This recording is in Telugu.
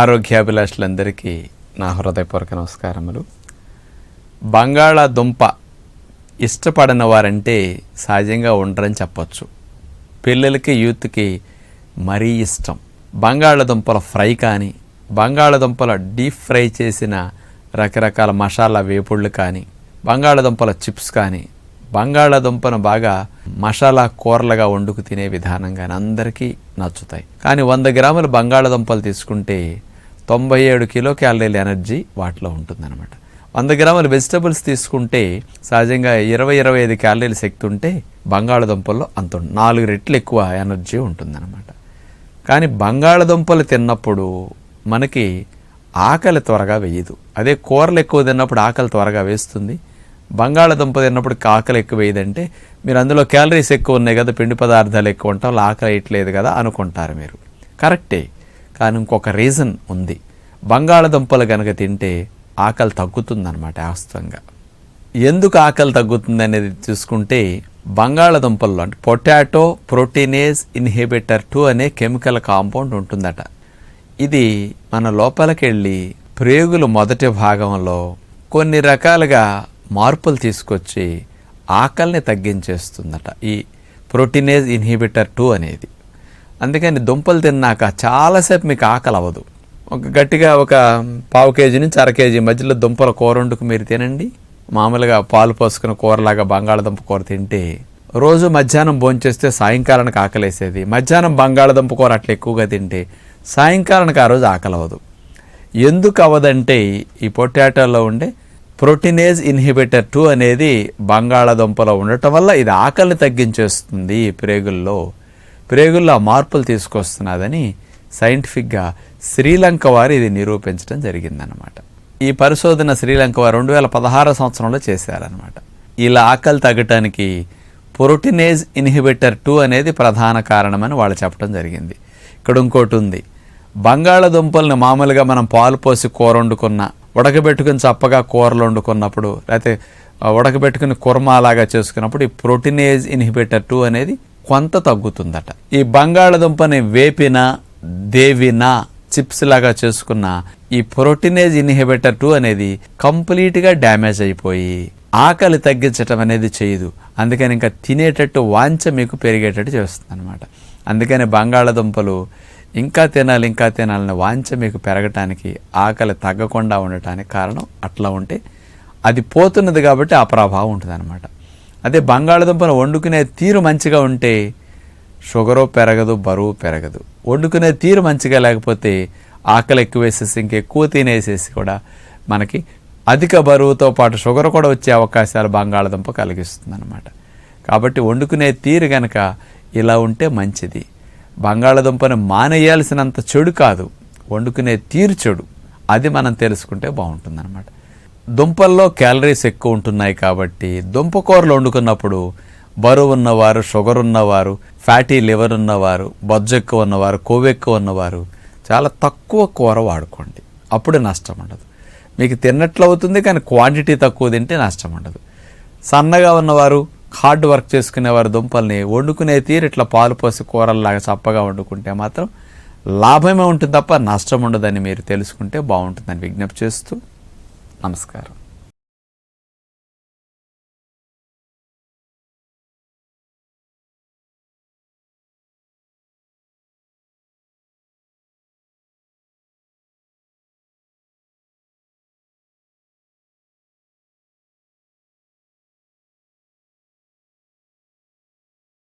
ఆరోగ్యాభిలాషులందరికీ నా హృదయపూర్వక నమస్కారములు. బంగాళాదుంప ఇష్టపడిన వారంటే సహజంగా ఉండరని చెప్పచ్చు. పిల్లలకి యూత్కి మరీ ఇష్టం. బంగాళాదుంపల ఫ్రై కానీ బంగాళాదుంపల డీప్ ఫ్రై చేసిన రకరకాల మసాలా వేపుళ్ళు కానీ బంగాళాదుంపల చిప్స్ కానీ బంగాళాదుంపను బాగా మసాలా కూరలుగా వండుకు తినే విధానం కానీ అందరికీ నచ్చుతాయి. కానీ వంద గ్రాముల బంగాళాదుంపలు తీసుకుంటే తొంభై ఏడు కిలో క్యాలరీల ఎనర్జీ వాటిలో ఉంటుందన్నమాట. వంద గ్రాముల వెజిటబుల్స్ తీసుకుంటే సహజంగా ఇరవై ఇరవై ఐదు క్యాలరీల శక్తి ఉంటే బంగాళాదుంపల్లో అంత నాలుగు రెట్లు ఎక్కువ ఎనర్జీ ఉంటుందన్నమాట. కానీ బంగాళదుంపలు తిన్నప్పుడు మనకి ఆకలి త్వరగా వేయదు. అదే కూరలు ఎక్కువ తిన్నప్పుడు ఆకలి త్వరగా వేస్తుంది. బంగాళదుంప తిన్నప్పుడు ఆకలి ఎక్కువ వేయదంటే మీరు అందులో క్యాలరీస్ ఎక్కువ ఉన్నాయి కదా పిండి పదార్థాలు ఎక్కువ ఉంటాం ఆకలి వేయట్లేదు కదా అనుకుంటారు మీరు. కరెక్టే. కానీ ఇంకొక రీజన్ ఉంది. బంగాళదుంపలు కనుక తింటే ఆకలి తగ్గుతుందన్నమాట వాస్తవంగా. ఎందుకు ఆకలి తగ్గుతుంది అనేది చూసుకుంటే బంగాళదుంపల్లో అంటే పొటాటో ప్రోటీనేజ్ ఇన్హిబిటర్ టూ అనే కెమికల్ కాంపౌండ్ ఉంటుందట. ఇది మన లోపలికి వెళ్ళి ప్రేగులు మొదటి భాగంలో కొన్ని రకాలుగా మార్పులు తీసుకొచ్చి ఆకలిని తగ్గించేస్తుందట. ఈ ప్రోటీనేజ్ ఇన్హిబిటర్ టూ అనేది. అందుకని దుంపలు తిన్నాక చాలాసేపు మీకు ఆకలి అవ్వదు. ఒక గట్టిగా ఒక పావు కేజీ నుంచి అర కేజీ మధ్యలో దుంపల కూర వండుకు మీరు తినండి. మామూలుగా పాలు పోసుకున్న కూరలాగా బంగాళదుంప కూర తింటే రోజు మధ్యాహ్నం భోంచేస్తే సాయంకాలానికి ఆకలేసేది. మధ్యాహ్నం బంగాళదుంప కూర అట్లా ఎక్కువగా తింటే సాయంకాలానికి ఆ రోజు ఆకలి అవ్వదు. ఎందుకు అవ్వదంటే ఈ పొటాటోలో ఉండే ప్రోటీనేజ్ ఇన్హిబిటర్ టూ అనేది బంగాళాదుంపలో ఉండటం వల్ల ఇది ఆకలిని తగ్గించేస్తుంది ప్రేగుల్లో. ప్రేగుల్లో మార్పులు తీసుకొస్తున్నదని సైంటిఫిక్గా శ్రీలంక వారు ఇది నిరూపించడం జరిగిందనమాట ఈ పరిశోధన శ్రీలంక వారు రెండు వేల పదహారు సంవత్సరంలో చేశారనమాట ఇలా ఆకలి తగ్గటానికి ప్రోటీనేజ్ ఇన్హిబిటర్ టూ అనేది ప్రధాన కారణమని వాళ్ళు చెప్పడం జరిగింది. ఇక్కడ ఇంకోటి ఉంది. బంగాళదుంపలను మామూలుగా మనం పాలు పోసి కూర వండుకున్న ఉడకబెట్టుకుని చప్పగా కూరలు వండుకున్నప్పుడు లేకపోతే ఉడకబెట్టుకుని కుర్మాలాగా చేసుకున్నప్పుడు ఈ ప్రోటీనేజ్ ఇన్హిబిటర్ టూ అనేది కొంత తగ్గుతుందట. ఈ బంగాళదుంపని వేపిన దేవిన చిప్స్ లాగా చేసుకున్న ఈ ప్రోటీనేజ్ ఇన్హిబిటర్ టూ అనేది కంప్లీట్గా డ్యామేజ్ అయిపోయి ఆకలి తగ్గించటం అనేది చేయదు. అందుకని ఇంకా తినేటట్టు వాంచ మీకు పెరిగేటట్టు చేస్తుంది అనమాట అందుకని బంగాళదుంపలు ఇంకా తినాలి ఇంకా తినాలని వాంఛ మీకు పెరగటానికి ఆకలి తగ్గకుండా ఉండటానికి కారణం అట్లా ఉంటే అది పోతున్నది కాబట్టి ఆ ప్రభావం ఉంటుంది అనమాట అదే బంగాళదుంపను వండుకునే తీరు మంచిగా ఉంటే షుగరు పెరగదు బరువు పెరగదు. వండుకునే తీరు మంచిగా లేకపోతే ఆకలి ఎక్కువ వేసేసి ఇంకెక్కువ తినేసేసి కూడా మనకి అధిక బరువుతో పాటు షుగర్ కూడా వచ్చే అవకాశాలు బంగాళదుంప కలిగిస్తుంది అనమాట కాబట్టి వండుకునే తీరు కనుక ఇలా ఉంటే మంచిది. బంగాళదుంపను మానేయాల్సినంత చెడు కాదు. వండుకునే తీరు చెడు. అది మనం తెలుసుకుంటే బాగుంటుందన్నమాట. దుంపల్లో క్యాలరీస్ ఎక్కువ ఉంటున్నాయి కాబట్టి దుంప కూరలు వండుకున్నప్పుడు బరువు ఉన్నవారు షుగర్ ఉన్నవారు ఫ్యాటీ లివర్ ఉన్నవారు బొజ్జు ఎక్కువ ఉన్నవారు కొవ్వు ఎక్కువ ఉన్నవారు చాలా తక్కువ కూర వాడుకోండి. అప్పుడు నష్టం ఉండదు. మీకు తిన్నట్లు అవుతుంది కానీ క్వాంటిటీ తక్కువ తింటే నష్టం ఉండదు. సన్నగా ఉన్నవారు హార్డ్ వర్క్ చేసుకునేవారు దుంపల్ని వండుకునే తీరు ఇట్లా పాలు పోసి కూరల్లాగా చప్పగా వండుకుంటే మాత్రం లాభమే ఉంటుంది తప్ప నష్టం ఉండదని మీరు తెలుసుకుంటే బాగుంటుందని విజ్ఞప్తి చేస్తూ నమస్కారం.